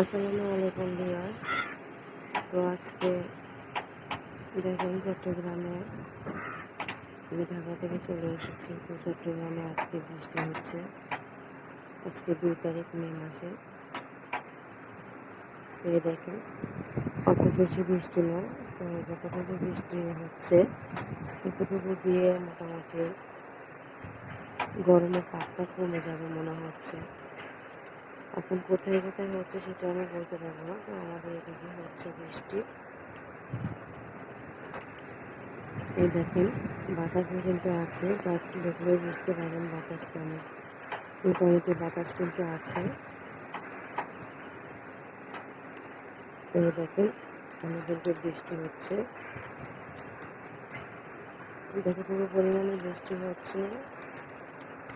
আসসালামু আলাইকুম ভিউয়ার্স। তো আজকে দেখেন চট্টগ্রামে আমি ঢাকা থেকে চলে এসেছি, তো চট্টগ্রামে আজকে বৃষ্টি হচ্ছে। আজকে দুই তারিখ মে মাসে। এই দেখেন, অত বেশি বৃষ্টি নয় তো যতটুকু বৃষ্টি হচ্ছে, ততটুকু দিয়ে মোটামুটি গরমের তাপটা কমে যাবে মনে হচ্ছে। এখন কোথায় কোথায় হচ্ছে সেটা আমি বলতে পারব না, তো আমাদের এদিকে হচ্ছে বৃষ্টি। এই দেখেন, বাতাসও কিন্তু আছে, বাট দেখলে বুঝতে পারেন বাতাস কেমন। মোটামুটি বাতাস কিন্তু আছে। এই দেখেন আমাদের যে বৃষ্টি হচ্ছে। দেখো পুরো পরিমাণে বৃষ্টি হচ্ছে।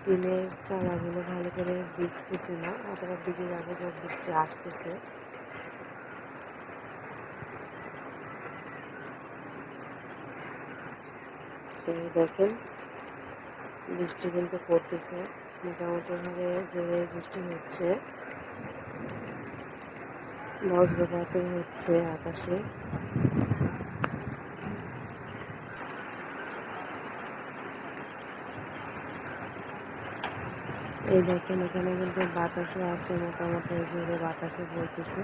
টিনের চালাগুলো ভালো করে ভিজতেছে না, অথবা ভিজে যাবে যখন বৃষ্টি আসতেছে। দেখেন, বৃষ্টি কিন্তু পড়তেছে মোটামুটি ভাবে জোরে বৃষ্টি হচ্ছে। বজ্রপাত হচ্ছে আকাশে। এই দেখেন, এখানে কিন্তু বাতাসও আছে মোটামুটি জোরে বাতাসও বলতেছে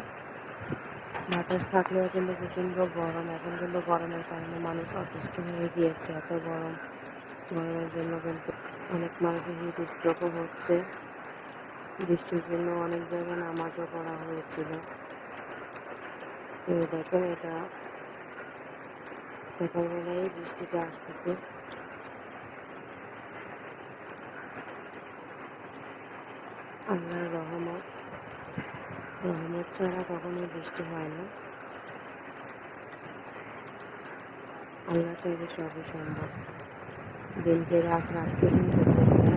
বাতাস থাকলেও কিন্তু প্রচণ্ড গরম। এখন কিন্তু গরমের কারণে মানুষ অতিষ্ঠ হয়ে গিয়েছে, এত গরম। গরমের জন্য কিন্তু অনেক মানুষের হিট স্ট্রোকও হচ্ছে। বৃষ্টির জন্য অনেক জায়গায় নামাজও করা হয়েছিল। দেখেন, এটা সকালবেলায় বৃষ্টিটা আসতেছে। আল্লাহর রহমত রহমত ছাড়া কখনো বৃষ্টি হয় না। আল্লাহ চাইলে সবই সম্ভব। দিনকে রাত রাতকে দিন করতে পারে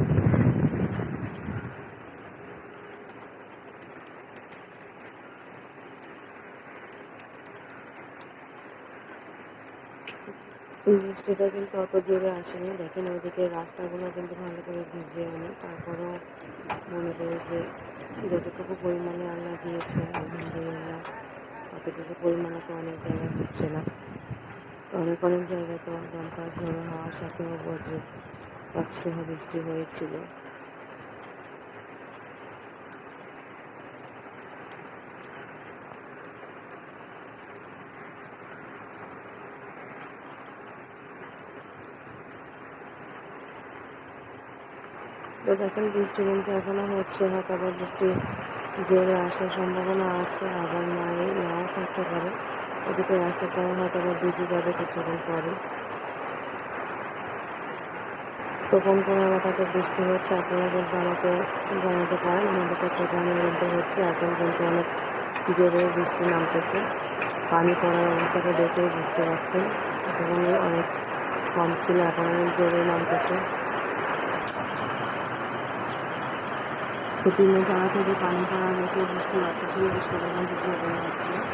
বৃষ্টিটা কিন্তু অত জোরে আসেনি। দেখেন ওইদিকে রাস্তাগুলো কিন্তু ভালো করে ভিজে আনি তারপরেও মনে করি যে যতটুকু পরিমাণে আল্লাহ দিয়েছে, আলহামদুলিল্লাহ, অতটুকু পরিমাণে তো অনেক জায়গায় হচ্ছে না। অনেক অনেক জায়গায় তো দমকা ঝড়ো হওয়ার সাথেও বজ্র সহ বৃষ্টি হয়েছিল। তো দেখেন বৃষ্টি কিন্তু এখনও হচ্ছে আবার বৃষ্টি জোরে আসার সম্ভাবনা আছে, আবার নাই নাও থাকতে পারে। ওদিকে রাস্তাটা হয়তো আবার ভিজে যাবে কিছুক্ষণ পরে। তো কোন কোন এলাকাতে বৃষ্টি হচ্ছে, আপনারা কিন্তু আমাকে জানাতে পারেন। আমাদের চট্টগ্রামের মধ্যে হচ্ছে, এখন কিন্তু অনেক জোরে বৃষ্টি নামতেছে। পানি পড়ার অবস্থাটা দেখেই বুঝতে পারছেন। এখানে অনেক কম ছিল, এখন অনেক জোরে নামতেছে। খুঁটির মধ্যে থেকে পানি পড়া দেখে বুঝতে পারতেছি বুঝতে পারলাম কিছু হচ্ছে।